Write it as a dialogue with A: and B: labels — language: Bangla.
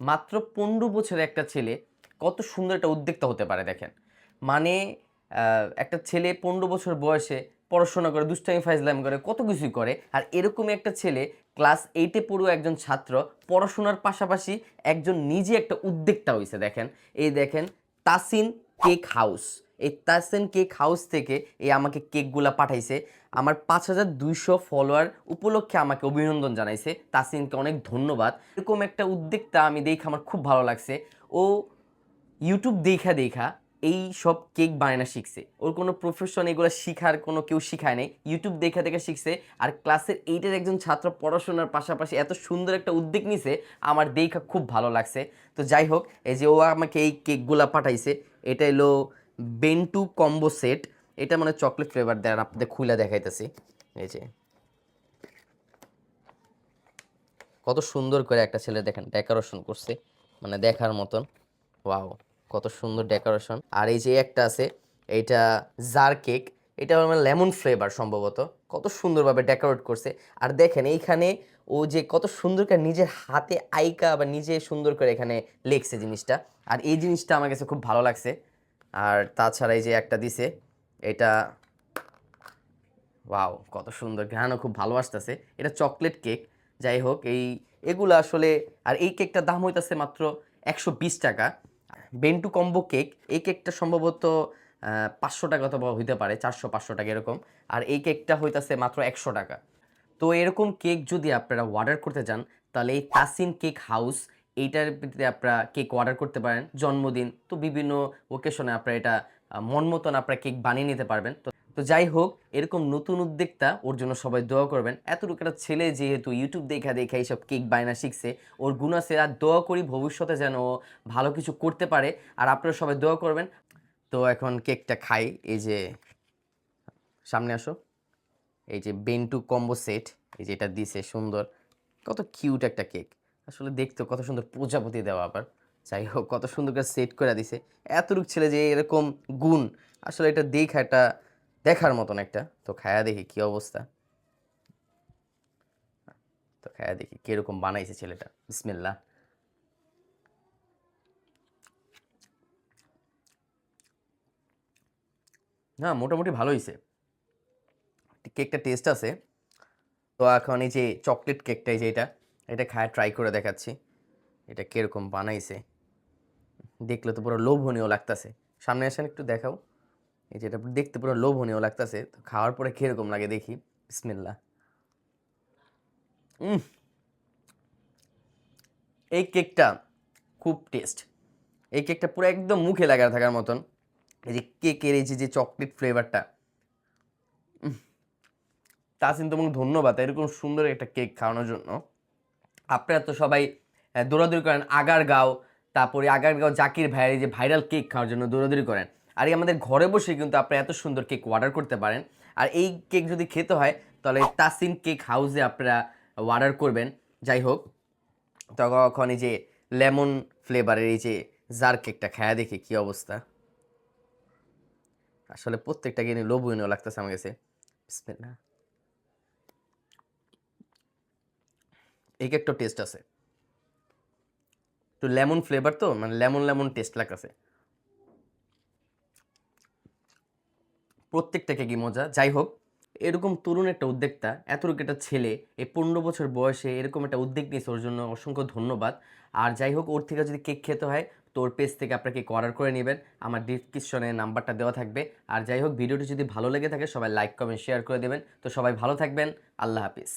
A: মাত্র পনেরো বছরের একটা ছেলে কত সুন্দর একটা উদ্যোক্তা হতে পারে দেখেন। মানে একটা ছেলে পনেরো বছর বয়সে পড়াশোনা করে, দুষ্টামি, ফাইজলাম করে, কত কিছু করে। আর এরকমই একটা ছেলে ক্লাস এইটে পড়ু একজন ছাত্র, পড়াশোনার পাশাপাশি একজন নিজে একটা উদ্যোক্তা হয়েছে দেখেন। এই দেখেন, তাসিন কেক হাউস। এই তাসেন কেক হাউস থেকে এই আমাকে কেকগুলা পাঠাইছে। আমার পাঁচ হাজার দুইশো ফলোয়ার উপলক্ষে আমাকে অভিনন্দন জানাইছে। তাসিনকে অনেক ধন্যবাদ। এরকম একটা উদ্যোক্তা আমি দেখে আমার খুব ভালো লাগছে। ও ইউটিউব দেখা দেখা এই সব কেক বানানো শিখছে। ওর কোনো প্রফেশন এগুলো শিখার কোনো কেউ শিখায় নাই। ইউটিউব দেখা দেখা শিখছে। আর ক্লাসের এইটের একজন ছাত্র পড়াশোনার পাশাপাশি এত সুন্দর একটা উদ্যোগ নিছে, আমার দেখা খুব ভালো লাগছে। তো যাই হোক, এই যে ও আমাকে এই কেকগুলা পাঠাইছে, এটা এলো বেন্টু কম্বো সেট। এটা মানে চকলেট ফ্লেভার দেন আপনাদের খুলে দেখাইতেছি। এই যে। কত সুন্দর করে একটা ছেলে দেখেন ডেকোরেশন করছে। মানে দেখার মতন। ওয়াও কত সুন্দর ডেকোরেশন আর এই যে একটা আছে, এইটা জার কেক এটা মানে লেমন ফ্লেভার সম্ভবত। কত সুন্দরভাবে ডেকোরেট করছে। আর দেখেন, এইখানে ও যে কত সুন্দর করে নিজের হাতে আইকা বা নিজে সুন্দর করে এখানে লেখছে জিনিসটা। আর এই জিনিসটা আমার কাছে খুব ভালো লাগছে। আর তাছাড়া এই যে একটা দিছে, এটা, ওয়াও, কত সুন্দর ঘ্রাণও খুব ভালো আসতেছে। এটা চকলেট কেক, যাই হোক, এই, এগুলো আসলে, আর এই কেকটার দাম হইতাছে মাত্র একশো বিশ টাকা। বেন্টু কম্বো কেক, এই কেকটা সম্ভবত পাঁচশো টাকা অথবা হইতে পারে, চারশো, পাঁচশো টাকা এরকম। আর এই কেকটা হইতাছে মাত্র একশো টাকা। তো এরকম কেক যদি আপনারা অর্ডার করতে চান, তাহলে এই তাসিন কেক হাউস এইটার ভিতরে আপনারা কেক অর্ডার করতে পারেন, জন্মদিন, তো বিভিন্ন ওকেশনে আপনারা এটা মন মতন আপনারা কেক বানিয়ে নিতে পারবেন। তো তো যাই হোক, এরকম নতুন উদ্যোক্তা ওর জন্য সবাই দোয়া করবেন। এতটুকু একটা ছেলে যেহেতু ইউটিউব দেখা দেখা এইসব কেক বায়না শিখছে, ওর গুণ আছে আর দোয়া করি ভবিষ্যতে যেন ও ভালো কিছু করতে পারে আর আপনারা সবাই দোয়া করবেন। তো এখন কেকটা খাই, এই যে, সামনে আসো। এই যে বেন্টু কম্বো সেট এই যে এটা দিছে, সুন্দর। কত কিউট একটা কেক আসলে দেখতো কত সুন্দর প্রজাপতি দেওয়া আবার। যাই হোক, কত সুন্দর করে সেট করে দিছে। এতটুক ছেলে যে এরকম গুণ, আসলে এটা দেখা একটা দেখার মতন একটা। তো খায়া দেখি কি অবস্থা। তো খায়া দেখি কীরকম বানাইছে ছেলেটা। বিসমিল্লাহ। না, মোটামুটি ভালো হয়েছে কেকটা টেস্ট আছে। তো এখন এই যে চকলেট কেকটা এই যে এটা। এটা খায় ট্রাই করে দেখাচ্ছি। এটা কীরকম বানাইছে। দেখলে তো পুরো লোভনীয় লাগতাছে। সামনে আসেন, একটু দেখাও। এই যে এটা দেখতে পুরো লোভনীয় লাগতাছে। তো খাওয়ার পরে কীরকম লাগে দেখি। বিসমিল্লা এই কেকটা খুব টেস্ট এই কেকটা পুরো একদম মুখে লাগার থাকার মতন। এই যে কেকের এই যে যে চকলেট ফ্লেভারটা তাসিন তোমাকে ধন্যবাদ। এরকম সুন্দর একটা কেক খাওয়ানোর জন্য। আপনারা তো সবাই দৌড়াদৌড়ি করেন, আগারগাঁও, তারপরে আগারগাঁও জাকির ভাইয়ের যে ভাইরাল কেক খাওয়ার জন্য দৌড়াদৌড়ি করেন। আর এই আমাদের ঘরে বসে কিন্তু আপনারা এত সুন্দর কেক অর্ডার করতে পারেন। আর এই কেক যদি খেতে হয়, তাহলে তাসিন কেক হাউসে আপনারা অর্ডার করবেন। যাই হোক, তখন এই যে লেমন ফ্লেভারের এই যে জার কেকটা খায়া দেখি কি অবস্থা। আসলে প্রত্যেকটা কিনে লোভনীয় লাগতেছে আমার কাছে। বিসমিল্লাহ। এই কেকটা টেস্ট আছে। একটু লেমন ফ্লেভার তো মানে লেমন লেমন টেস্ট লাগতেছে। প্রত্যেকটা কেকই মজা? যাই হোক এরকম তরুণ একটা উদ্যোক্তা এতটুকু একটা ছেলে, এই পনেরো বছর বয়সে এরকম একটা উদ্যোগ নিয়েছে, ওর জন্য অসংখ্য ধন্যবাদ। আর যাই হোক ওর থেকে যদি কেক খেতে হয়, তো ওর পেজ থেকে আপনাকে কেক অর্ডার করে নেবেন। আমার ডিসক্রিপশনে নাম্বারটা দেওয়া থাকবে। আর যাই হোক ভিডিওটি যদি ভালো লেগে থাকে, সবাই লাইক কমেন্ট শেয়ার করে দেবেন। তো সবাই ভালো থাকবেন। আল্লাহ হাফিজ।